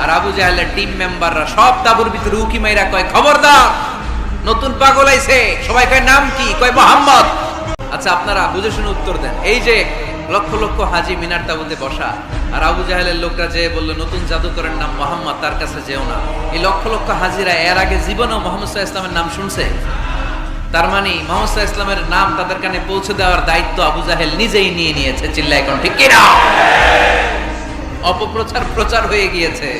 আর আবু জাহেলের টিম মেম্বাররা সব তাবুর ভিতরে উকি মাইরা কয়, খবরদার, নতুন পাগল আইছে। সবাই কয়, নাম কি? কয়, মোহাম্মদ। আচ্ছা আপনারা বুঝে শুনে উত্তর দেন। এই যে লক্ষ লক্ষ হাজি মিনার তাবুতে বসা, আর আবু জাহেলের লোকরা যে বলল, নতুন জাদুকরের নাম মোহাম্মদ, তার কাছে যেও না। এই লক্ষ লক্ষ হাজিরা এর আগে জীবনেও মোহাম্মদ ইসলামের নাম শুনছে? তার মানে মোহাম্মদ ইসলামের নাম তাদের কানে পৌঁছে দেওয়ার দায়িত্ব আবু জাহেল নিজেই নিয়ে নিয়েছে চিল্লা এখন ঠিক কিনা? অপপ্রচার প্রচার হয়ে গিয়েছে।